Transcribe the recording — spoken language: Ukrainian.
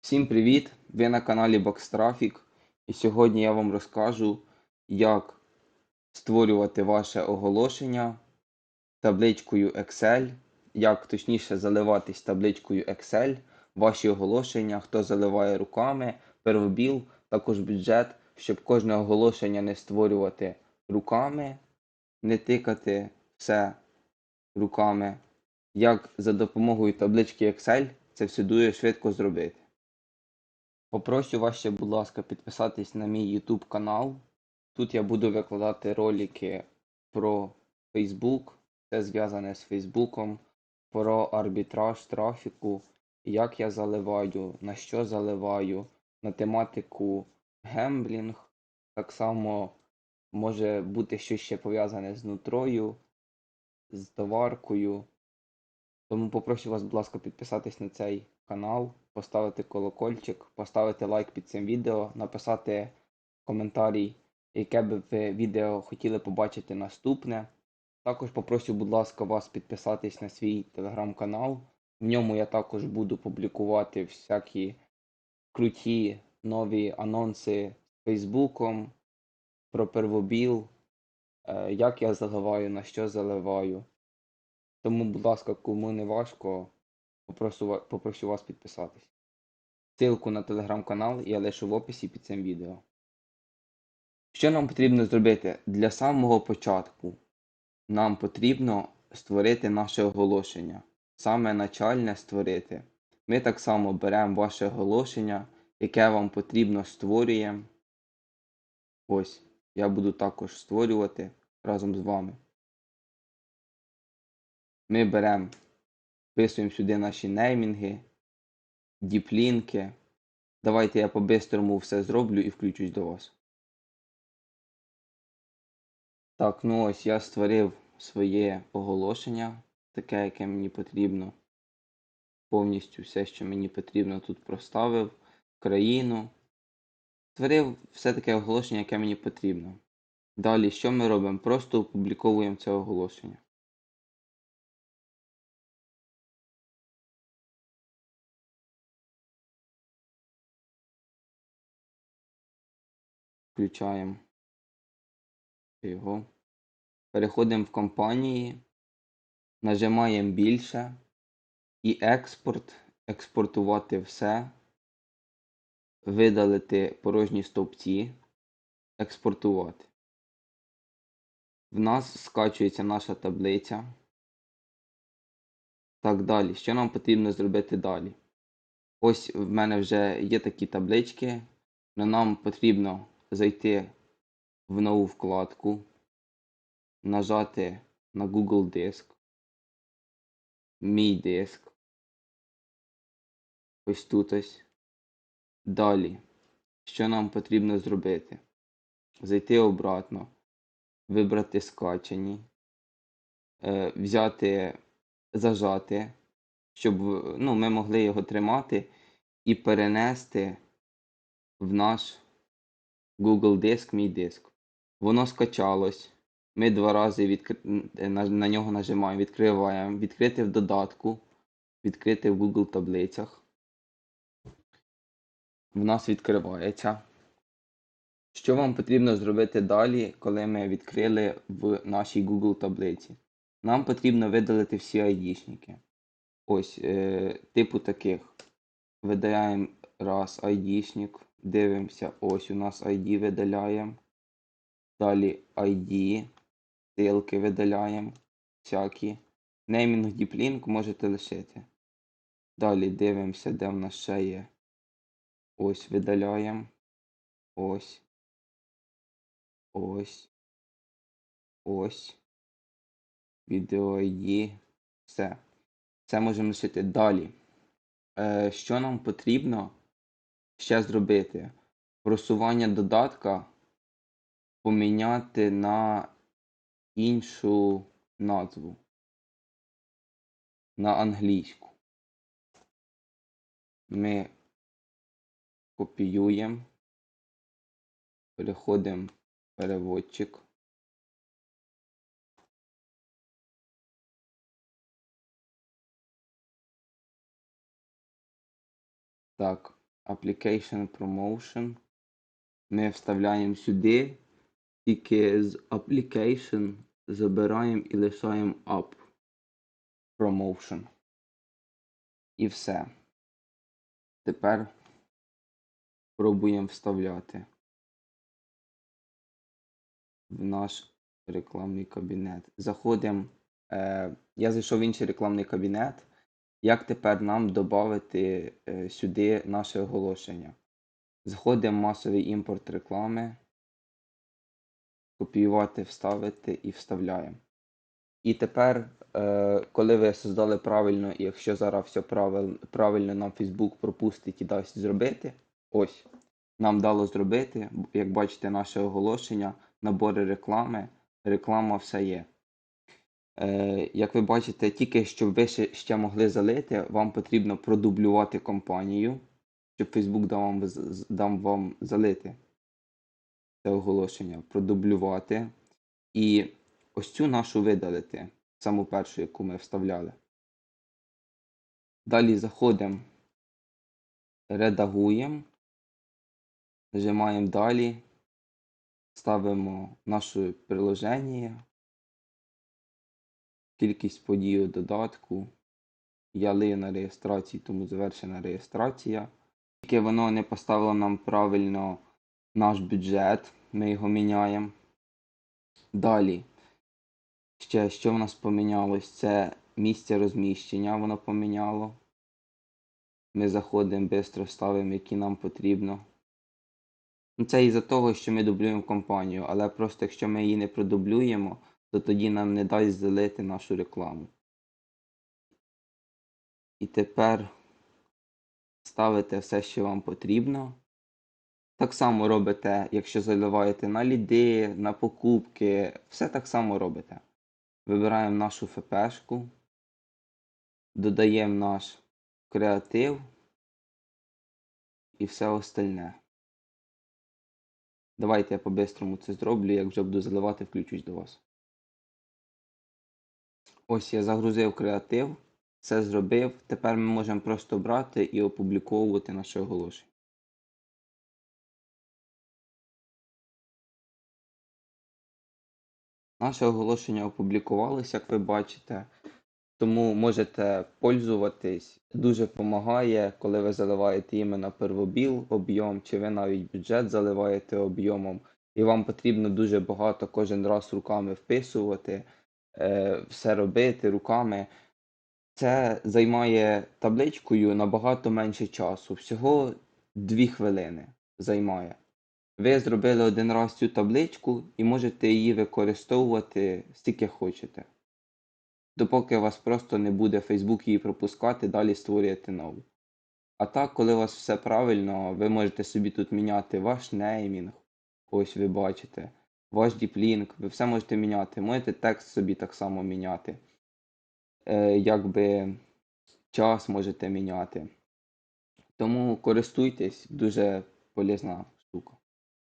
Всім привіт! Ви на каналі Box Traffic і сьогодні я вам розкажу, як створювати ваше оголошення табличкою Excel, як точніше заливатись табличкою Excel, ваші оголошення, хто заливає руками, первобіл, також бюджет, щоб кожне оголошення не створювати руками, не тикати все руками, як за допомогою таблички Excel це все дуже швидко зробити. Попрошу вас ще, будь ласка, підписатись на мій YouTube канал. Тут я буду викладати ролики про Facebook, це зв'язане з Фейсбуком, про арбітраж трафіку, як я заливаю, на що заливаю, на тематику гемблінг. Так само може бути щось ще пов'язане з нутрою, з товаркою. Тому попрошу вас, будь ласка, підписатись на цей канал, поставити колокольчик, поставити лайк під цим відео, написати коментарій, яке б ви відео хотіли побачити наступне. Також попрошу, будь ласка, вас підписатись на свій телеграм-канал. В ньому я також буду публікувати всякі круті нові анонси з Фейсбуком, про первобіл, е, як я заливаю, на що заливаю. Тому, будь ласка, кому не важко, попрошу, попрошу вас підписатись. Ссылку на телеграм-канал я лишу в описі під цим відео. Що нам потрібно зробити? Для самого початку нам потрібно створити наше оголошення. Саме начальне створити. Ми так само беремо ваше оголошення, яке вам потрібно створюємо. Ось, я буду також створювати разом з вами. Ми беремо, вписуємо сюди наші неймінги, діплінки. Давайте я по-бистрому все зроблю і включусь до вас. Так, ну ось я створив своє оголошення, таке, яке мені потрібно. Повністю все, що мені потрібно, тут проставив країну. Створив все таке оголошення, яке мені потрібно. Далі, що ми робимо? Просто опубліковуємо це оголошення. Включаємо його. Переходимо в компанії, нажимаємо більше і експорт, експортувати все, видалити порожні стовпці, експортувати. В нас скачується наша таблиця. Так далі. Що нам потрібно зробити далі? Ось в мене вже є такі таблички, але нам потрібно зайти в нову вкладку, нажати на Google диск, мій диск. Ось тут ось. Далі. Що нам потрібно зробити? Зайти обратно, вибрати скачані, е, взяти, зажати, щоб ну, ми могли його тримати і перенести в наш Google диск, мій диск. Воно скачалось. Ми два рази відкр... на, нього нажимаємо, відкриваємо, відкрити в додатку, відкрити в Google таблицях. В нас відкривається. Що вам потрібно зробити далі, коли ми відкрили в нашій Google таблиці? Нам потрібно видалити всі айдішники. Ось, е, типу таких. Видаляємо раз айдішник, дивимося, ось у нас ID видаляємо. Далі ID, ссылки видаляємо, всякі. Неймінг діплінк можете лишити. Далі дивимося, де в нас ще є. Ось видаляємо. Ось. Ось. Ось. Відео ID. Все. Це можемо лишити далі. Е, що нам потрібно ще зробити? Просування додатка поміняти на іншу назву. На англійську. Ми копіюємо, переходимо в переводчик. Так, Application Promotion. Ми вставляємо сюди, тільки з Application забираємо і лишаємо App Promotion. І все. Тепер пробуємо вставляти в наш рекламний кабінет. Заходимо. Е, я зайшов в інший рекламний кабінет. Як тепер нам додати е, сюди наше оголошення? Заходимо масовий імпорт реклами, копіювати, вставити і вставляємо. І тепер, е, коли ви создали правильно, і якщо зараз все правильно нам Facebook пропустить і дасть зробити, ось, нам дало зробити, як бачите, наше оголошення, набори реклами, реклама все є. Е, як ви бачите, тільки щоб ви ще, ще могли залити, вам потрібно продублювати компанію, щоб Facebook дав вам, дав вам залити це оголошення, продублювати. І ось цю нашу видалити, саму першу, яку ми вставляли. Далі заходимо, редагуємо, нажимаємо далі, ставимо наше приложення, кількість подій у додатку. Я лию на реєстрації, тому завершена реєстрація. Тільки воно не поставило нам правильно наш бюджет, ми його міняємо. Далі. Ще що в нас помінялось? Це місце розміщення воно поміняло. Ми заходимо, швидко ставимо, які нам потрібно. Ну, Це із-за того, що ми дублюємо компанію, але просто якщо ми її не продублюємо, то тоді нам не дасть залити нашу рекламу. І тепер ставите все, що вам потрібно. Так само робите, якщо заливаєте на ліди, на покупки, все так само робите. Вибираємо нашу ФПшку, додаємо наш креатив і все остальне. Давайте я по-бистрому це зроблю, як вже буду заливати, включусь до вас. Ось я загрузив креатив, все зробив. Тепер ми можемо просто брати і опубліковувати наше оголошення. Наше оголошення опублікувалося, як ви бачите. Тому можете пользуватись. Дуже допомагає, коли ви заливаєте іменно первобіл об'єм, чи ви навіть бюджет заливаєте об'ємом, і вам потрібно дуже багато кожен раз руками вписувати, е, все робити руками. Це займає табличкою набагато менше часу. Всього 2 хвилини займає. Ви зробили один раз цю табличку і можете її використовувати стільки хочете. Допоки у вас просто не буде Facebook її пропускати, далі створюєте нову. А так, коли у вас все правильно, ви можете собі тут міняти ваш неймінг, ось ви бачите, ваш діплінк, ви все можете міняти. Можете текст собі так само міняти. Е, якби час можете міняти. Тому користуйтесь, дуже полезна